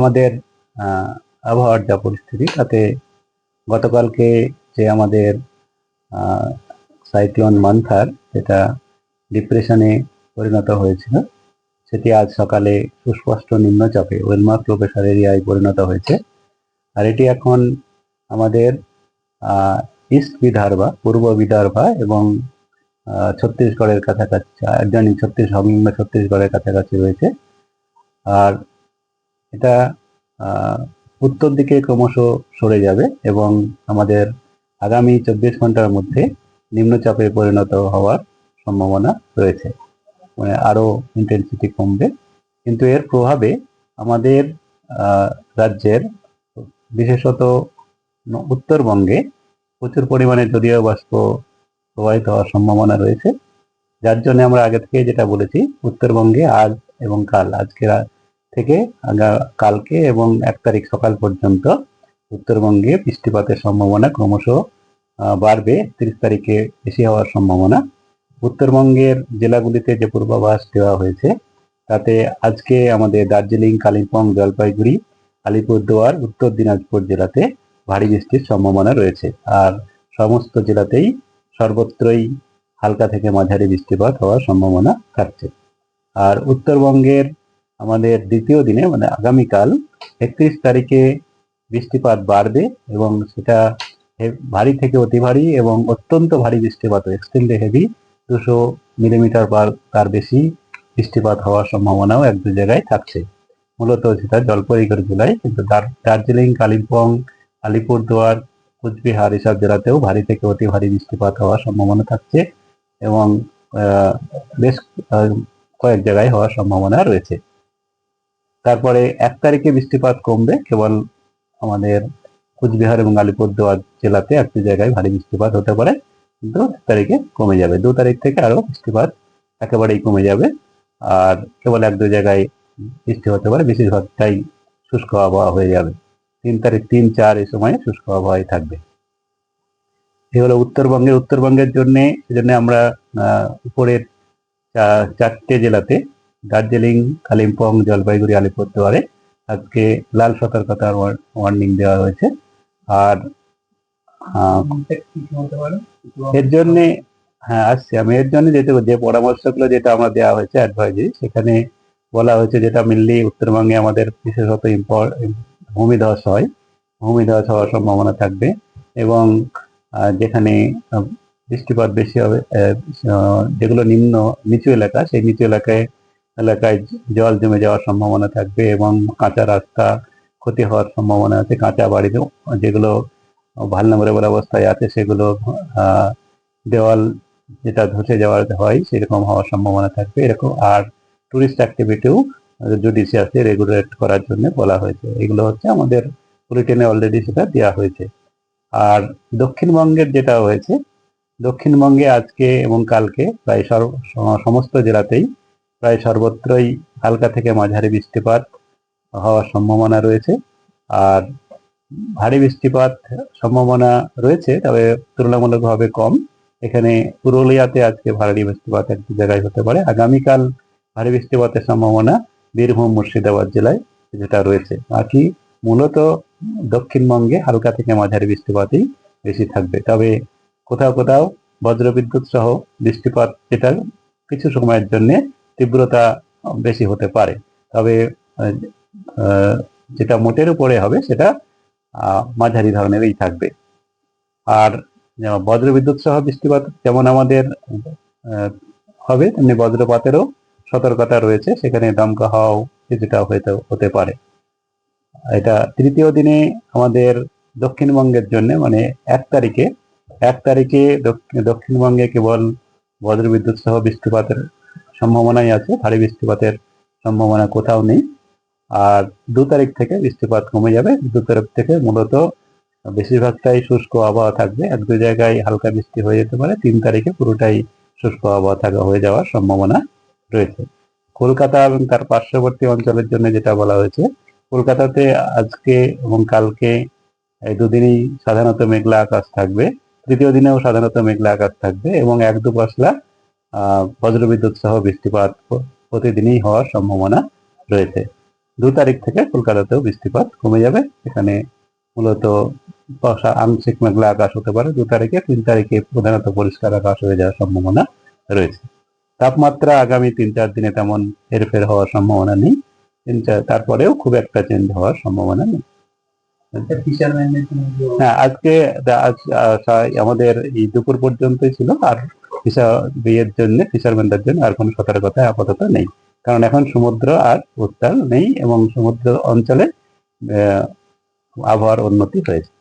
আমাদের আবহাওয়ার যা পরিস্থিতি, তাতে গতকালকে যে আমাদের সাইক্লোন মান্থার, যেটা ডিপ্রেশনে পরিণত হয়েছিল, সেটি আজ সকালে সুস্পষ্ট নিম্নচাপে ওয়েলমার্ক লো প্রেশার এরিয়ায় পরিণত হয়েছে। আর এটি এখন আমাদের ইস্ট বিদর্ভা, পূর্ব বিদর্ভা এবং ছত্তিশগড়ের কাছাকাছি একজন ছত্তিশ ছত্তিশগড়ের কাছাকাছি রয়েছে। আর এটা উত্তর দিকে ক্রমশ সরে যাবে এবং আমাদের আগামী চব্বিশ ঘণ্টার মধ্যে নিম্নচাপে পরিণত হওয়ার সম্ভাবনা রয়েছে। মানে আরও ইন্টেন্সিটি কমবে। কিন্তু এর প্রভাবে আমাদের রাজ্যের বিশেষত উত্তরবঙ্গে প্রচুর পরিমাণে জলীয় বাষ্প প্রবাহিত হওয়ার সম্ভাবনা রয়েছে। যার জন্য আমরা আগে থেকে যেটা বলেছি, উত্তরবঙ্গে আজ এবং কাল, আজকে থেকে কালকে এবং এক তারিখ সকাল পর্যন্ত উত্তরবঙ্গে বৃষ্টিপাতের সম্ভাবনা ক্রমশ বাড়বে। তিরিশ তারিখে বেশি হওয়ার সম্ভাবনা। উত্তরবঙ্গের জেলাগুলিতে যে পূর্বাভাস দেওয়া হয়েছে, তাতে আজকে আমাদের দার্জিলিং, কালিম্পং, জলপাইগুড়ি, আলিপুরদুয়ার, উত্তর দিনাজপুর জেলাতে ভারী বৃষ্টির সম্ভাবনা রয়েছে। আর সমস্ত জেলাতেই সর্বত্রই হালকা থেকে মাঝারি বৃষ্টিপাত হওয়ার সম্ভাবনা থাকছে। আর উত্তরবঙ্গের আমাদের দ্বিতীয় দিনে মানে আগামীকাল একত্রিশ তারিখে বৃষ্টিপাত বাড়বে এবং সেটা ভারী থেকে অতি ভারী এবং অত্যন্ত ভারী বৃষ্টিপাত এক্সটেন্ডে হেভি দুশো মিলিমিটার বা তার বেশি বৃষ্টিপাত হওয়ার সম্ভাবনাও এক দু জায়গায় থাকছে। মূলত সেটা জলপাইগুড়ি জেলায়, কিন্তু দার- দার্জিলিং, কালিম্পং, আলিপুরদুয়ার, কুচবিহার এসব জেলাতেও ভারী থেকে অতি ভারী বৃষ্টিপাত হওয়ার সম্ভাবনা থাকছে এবং বেশ কয়েক জায়গায় হওয়ার সম্ভাবনা রয়েছে। তারপরে এক তারিখে বৃষ্টিপাত কমবে, কেবল আমাদের কুচবিহার এবং আলিপুরদুয়ার জেলাতে একটি জায়গায় ভারী বৃষ্টিপাত হতে পারে, কিন্তু এক তারিখে কমে যাবে। দু তারিখ থেকে আরও বৃষ্টিপাত একেবারেই কমে যাবে, আর কেবল এক দু জায়গায় বৃষ্টি হতে পারে, বেশিরভাগটাই শুষ্ক আবহাওয়া হয়ে যাবে। তিন তারিখ, তিন, চার এই সময় শুষ্ক আবহাওয়াই থাকবে। এই হলো উত্তরবঙ্গের উত্তরবঙ্গের জন্য সেজন্য আমরা উপরের চারটে জেলাতে দার্জিলিং, কালিম্পং, জলপাইগুড়ি, আলিপুরদুয়ারে আজকে লাল সতর্কতার ওয়ার্নিং দেওয়া হয়েছে। আর এর জন্যে হ্যাঁ আসছি। আমি এর জন্য যেতে যে পরামর্শগুলো যেটা আমরা দেওয়া হয়েছে অ্যাডভাইজারি সেখানে বলা হয়েছে যেটা মেনলি উত্তরবঙ্গে আমাদের বিশেষত ভূমিধস হয়। ভূমিধস হওয়ার সম্ভাবনা থাকবে এবং যেখানে বৃষ্টিপাত বেশি হবে যেগুলো নিম্ন, নিচু এলাকা, সেই নিচু এলাকায় এলাকায় জল জমে যাওয়ার সম্ভাবনা থাকবে এবং কাঁচা রাস্তা ক্ষতি হওয়ার সম্ভাবনা আছে। কাঁচা বাড়িতেও যেগুলো ভালো ভালনামরেবল অবস্থায় আছে, সেগুলো দেওয়াল যেটা ধসে যাওয়ার হয়, সেরকম হওয়ার সম্ভাবনা থাকবে। এরকম আর টুরিস্ট অ্যাক্টিভিটিও জুডিশিয়াসে রেগুলেট করার জন্য বলা হয়েছে। এগুলো হচ্ছে আমাদের বুলেটিনে অলরেডি সেটা দেওয়া হয়েছে। আর দক্ষিণবঙ্গের যেটা হয়েছে, দক্ষিণবঙ্গে আজকে এবং কালকে প্রায় সমস্ত জেলাতেই প্রায় সর্বত্রই হালকা থেকে মাঝারি বৃষ্টিপাত হওয়ার সম্ভাবনা রয়েছে। আর ভারী বৃষ্টিপাত সম্ভাবনা রয়েছে, তবে তুলনামূলকভাবে কম। এখানে পুরুলিয়াতে আজকে ভারী বৃষ্টিপাত একটি জায়গায় হতে পারে। আগামীকাল ভারী বৃষ্টিপাতের সম্ভাবনা বীরভূম, মুর্শিদাবাদ জেলায় যেটা রয়েছে। বাকি মূলত দক্ষিণবঙ্গে হালকা থেকে মাঝারি বৃষ্টিপাতই বেশি থাকবে। তবে কোথাও কোথাও বজ্রবিদ্যুৎ সহ বৃষ্টিপাত যেটা কিছু সময়ের জন্য তীব্রতা বেশি হতে পারে। তবে যেটা মোটের উপরে হবে সেটা মাঝারি ধরনেরই থাকবে। আর বজ্রবিদ্যুৎ সহ বৃষ্টিপাত যেমন আমাদের হবে, তেমনি বজ্রপাতেরও সতর্কতা রয়েছে। সেখানে দমকা হাওয়াও কিছুটা হয়তো হতে পারে। এটা তৃতীয় দিনে আমাদের দক্ষিণবঙ্গের জন্য মানে এক তারিখে এক তারিখে দক্ষিণবঙ্গে কেবল বজ্রবিদ্যুৎ সহ বৃষ্টিপাতের সম্ভাবনাই আছে, ভারী বৃষ্টিপাতের সম্ভাবনা কোথাও নেই। আর দু তারিখ থেকে বৃষ্টিপাত কমে যাবে। দু তারিখ থেকে মূলত বেশিরভাগটাই শুষ্ক আবহাওয়া থাকবে। এক দু জায়গায় হালকা বৃষ্টি হয়ে যেতে পারে। তিন তারিখে পুরোটাই শুষ্ক আবহাওয়া থাকা হয়ে যাওয়ার সম্ভাবনা রয়েছে। কলকাতা এবং তার পার্শ্ববর্তী অঞ্চলের জন্য যেটা বলা হয়েছে, কলকাতাতে আজকে এবং কালকে এই দুদিনই সাধারণত মেঘলা আকাশ থাকবে। তৃতীয় দিনেও সাধারণত মেঘলা আকাশ থাকবে এবং এক দু পশলা বজ্রবিদ্যুৎ সহ বৃষ্টিপাত প্রতিদিনই হওয়ার সম্ভাবনা রয়েছে। দু তারিখ থেকে কলকাতাতেও বৃষ্টিপাত কমে যাবে। এখানে মূলত আংশিক মেঘলা আকাশ হতে পারে দু তারিখে। তিন তারিখে প্রধানত পরিষ্কার আকাশ হয়ে যাওয়ার সম্ভাবনা রয়েছে। তাপমাত্রা আগামী তিন চার দিনে তেমন হেরফের হওয়ার সম্ভাবনা নেই। তিন চার তারপরেও খুব একটা চেঞ্জ হওয়ার সম্ভাবনা নেই। হ্যাঁ আজকে আজ আমাদের এই দুপুর পর্যন্তই ছিল। আর ফিশার বিয়ের জন্য ফিশারম্যানদের জন্য আর কোনো সতর্কতা আপাতত নেই। কারণ এখন সমুদ্র আর উত্তাল নেই এবং সমুদ্র অঞ্চলে আবহাওয়ার উন্নতি হয়েছে।